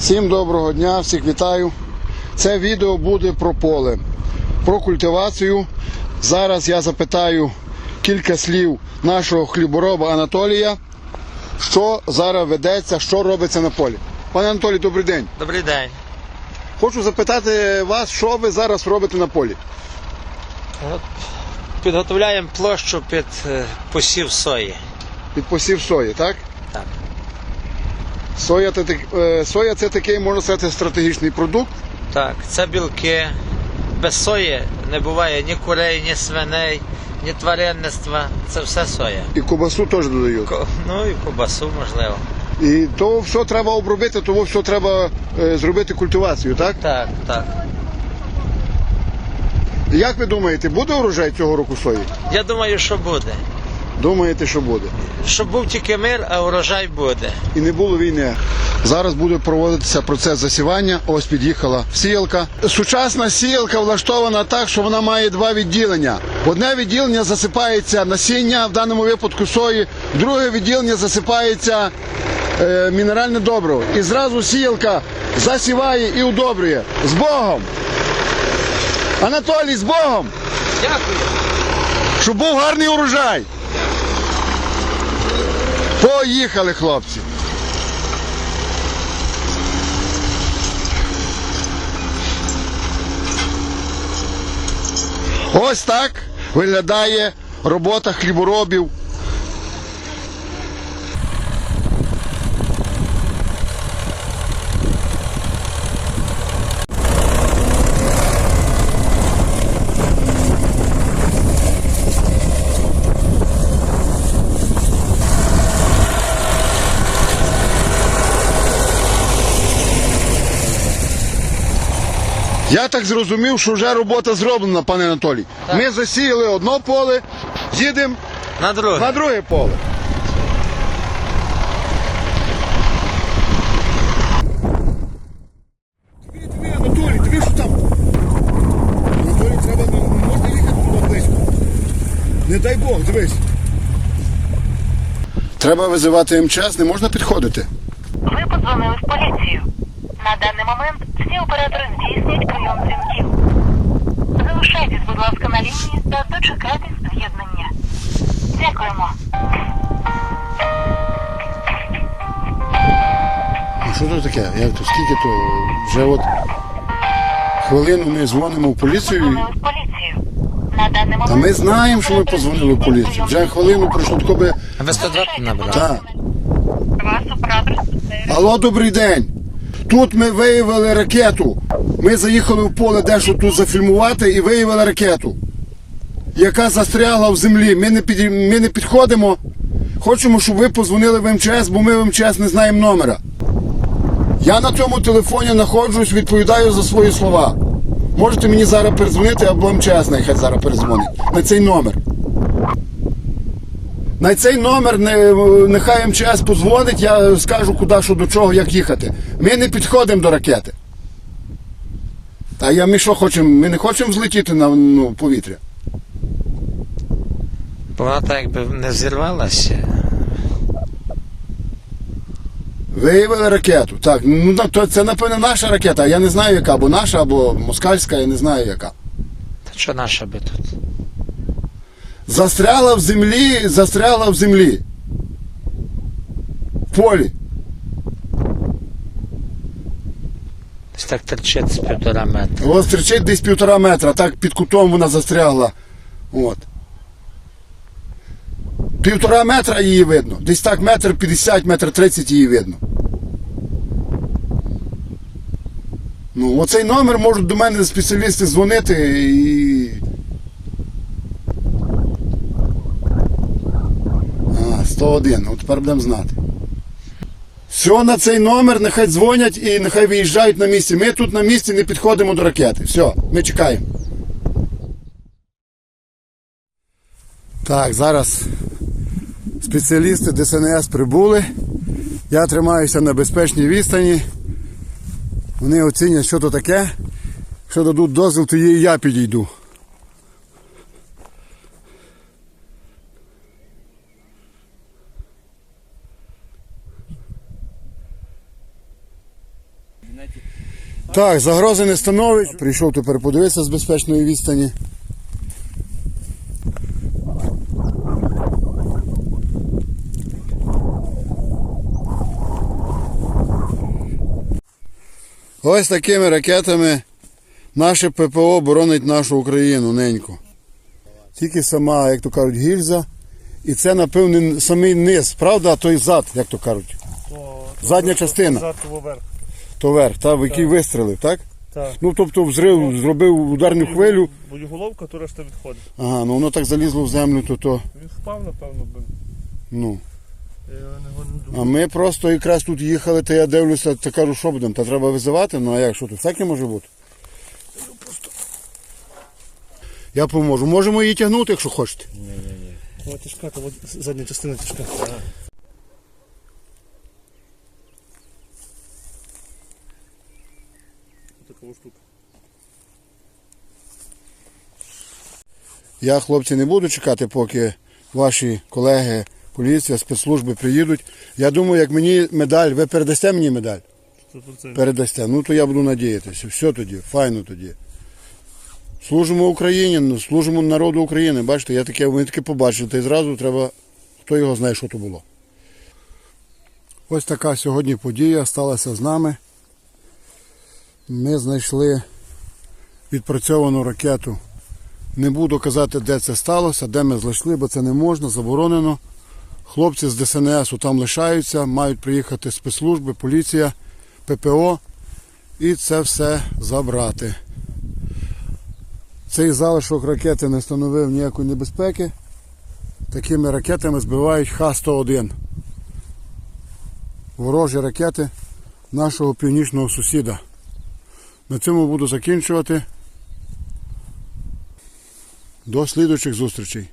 Всім доброго дня, всіх вітаю. Це відео буде про поле, про культивацію. Зараз я запитаю кілька слів нашого хлібороба Анатолія, що зараз ведеться, що робиться на полі. Пане Анатолій, добрий день. Добрий день. Хочу запитати вас, що ви зараз робите на полі. От Підготовляємо площу під е, посів сої. Під посів сої, так? Соя це, е, соя це такий, можна сказати, стратегічний продукт. Так, це білки. Без сої не буває ні курей, ні свиней, ні тваринництва. Це все соя. І кубасу теж додають. Ко- Ну і кубасу, можливо. І то все треба обробити, того все треба е, зробити культивацію, так? Так, так. Як ви думаєте, буде урожай цього року сої? Я думаю, що буде. Думаєте, що буде? Щоб був тільки мир, а урожай буде. І не було війни. Зараз буде проводитися процес засівання. Ось під'їхала сіялка. Сучасна сіялка влаштована так, що вона має два відділення. Одне відділення засипається насіння, в даному випадку сої, друге відділення засипається е, мінеральне добриво. І зразу сіялка засіває і удобрює. З Богом! Анатолій, з Богом! Дякую. Щоб був гарний урожай. Поїхали, хлопці. Ось так виглядає робота хліборобів. Я так зрозумів, що вже робота зроблена, пане Анатолій. Ми засіяли одно поле, їдемо На друге. на друге поле. Диви, диви, Анатолій, диви, що там. Анатолій, треба не, не можна їхати туди близько. Не дай Бог, дивись. Треба визивати МЧС, не можна підходити. Ви подзвонили в поліцію. На даний момент всі оператори здійснюють прийом дзвінків. Залишайтесь, будь ласка, на лінії та дочекайтесь з'єднання. Дякуємо. А що то таке? Як то? Скільки то? Вже от хвилину ми дзвонимо в поліцію. Подзвонили в поліцію. На даний момент Та ми знаємо, що ми позвонили в поліцію. Вже хвилину пройшло тако би. А ви 102 набрали? Так. Вас оператор Алло, добрий день. Тут ми виявили ракету. Ми заїхали в поле дещо тут зафільмувати і виявили ракету, яка застрягла в землі. Ми не, під... ми не підходимо. Хочемо, щоб ви позвонили в МЧС, бо ми в МЧС не знаємо номера. Я на цьому телефоні знаходжусь, відповідаю за свої слова. Можете мені зараз передзвонити або МЧС нехай зараз передзвонить на цей номер. На цей номер не- нехай МЧС позвонить, я скажу, куди, що до чого, як їхати. Ми не підходимо до ракети. Та я ми що хочемо? Ми не хочемо злетіти на ну, повітря. Вона так якби не взірвалася. Виявили ракету. Так, ну то це напевно наша ракета, я не знаю яка, або наша, або москальська, я не знаю яка. Та що наша би тут? Застряла в землі, застряла в землі. В полі. Десь так терчить з півтора метра. Ось стрічить десь півтора метра, так під кутом вона застрягла. От. Півтора метра її видно. Десь так метр 50, метр 30 її видно. Ну, оцей номер можуть до мене спеціалісти дзвонити і. А, 101. Ну тепер будемо знати. Все на цей номер, нехай дзвонять і нехай виїжджають на місці. Ми тут на місці не підходимо до ракети. Все, ми чекаємо. Так, зараз спеціалісти ДСНС прибули. Я тримаюся на безпечній відстані. Вони оцінять, що то таке. Якщо дадуть дозвіл, то і я підійду. Так, загрози не становить. Прийшов тепер подивитися з безпечної відстані. Ось такими ракетами наше ППО боронить нашу Україну неньку. Тільки сама, як то кажуть, гільза. І це, напевне, самий низ, правда, той зад, як то кажуть. Задня частина. Зад вверх. То верх, та, в який вистрелив, так? Так. Ну, тобто взрив зробив ударну хвилю, Боєголовка, то решта відходить. ага, ну воно так залізло в землю, то то. Він впав, напевно, би. Ну. Я його не А ми просто якраз тут їхали, то я дивлюся, та кажу, що будемо, та треба визивати, ну а як, що тут всяке може бути? Я поможу. Можемо її тягнути, якщо хочете. О, тяжка, то от задня частина тяжка. Штука. Я, хлопці, не буду чекати, поки ваші колеги, поліція, спецслужби приїдуть. Я думаю, як мені медаль, ви передасте мені медаль? 100%. Передасте. Ну то я буду надіятися. Все тоді, файно тоді. Служимо Україні, ну, служимо народу України. Бачите, я таке, ми таке побачили, та й зразу треба, хто його знає, що то було. Ось така сьогодні подія сталася з нами. Ми знайшли відпрацьовану ракету. Не буду казати, де це сталося, де ми знайшли, бо це не можна, заборонено. Хлопці з ДСНС там лишаються, мають приїхати спецслужби, поліція, ППО і це все забрати. Цей залишок ракети не становив ніякої небезпеки. Такими ракетами збивають Х-101. Ворожі ракети нашого північного сусіда. На цьому буду закінчувати. До слідуючих зустрічей.